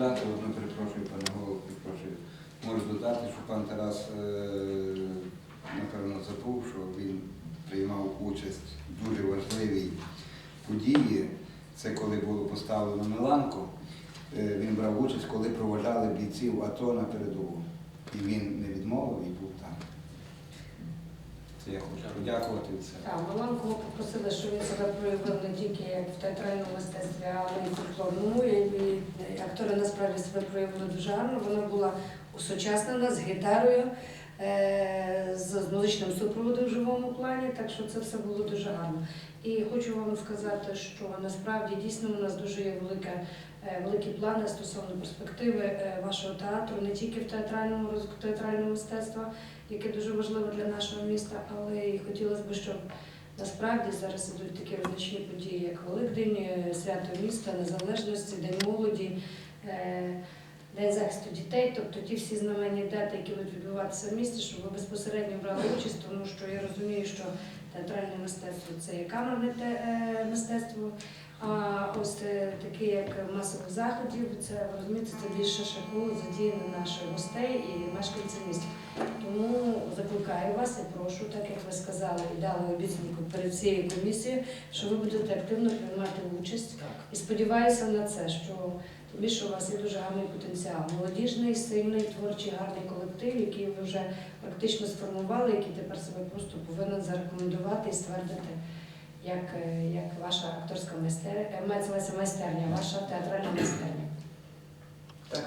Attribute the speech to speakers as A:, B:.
A: додати, одну перепрошую, пане голову, перепрошую. Можу додати, що пан Тарас, е, напевно, забув, що він приймав участь в дуже важливій події. Це коли було поставлено Миланку. Е, Він брав участь, коли проважали бійців АТО на передову. І він не відмовив і був там. Це я хочу подякувати все.
B: Так, Маланку попросили, що він себе проявив не тільки як в театральному мистецтві, але й в фольклорному. Актори насправді себе проявили дуже гарно. Вона була усучаснена з гітарою, е, з, музичним супроводом в живому плані, так що це все було дуже гарно. І хочу вам сказати, що насправді дійсно у нас дуже є велика, е, великі плани стосовно перспективи е, вашого театру, не тільки в театральному розвитку театрального мистецтва, яке дуже важливо для нашого міста, але і хотілося б, щоб насправді зараз ідуть такі визначні події, як Великдень, е, свято міста, незалежності, День молоді. е, День захисту дітей, тобто ті всі знаменні дати, які будуть відбуватися в місті, щоб ви безпосередньо брали участь, тому що я розумію, що театральне мистецтво це є камерне е, мистецтво. А ось е, такі, як масових заходів, це розумієте, це більше шляху задіяно наших гостей і мешканців закликаю вас і прошу, так як ви сказали і дали обіцянку перед цією комісією, що ви будете активно приймати участь. І сподіваюся на це, що тим більше у вас є дуже гарний потенціал. Молодіжний, сильний, творчий, гарний колектив, який ви вже практично сформували, який тепер себе просто повинен зарекомендувати і ствердити, як, е, як ваша акторська майстерня, майстерня, ваша театральна майстерня.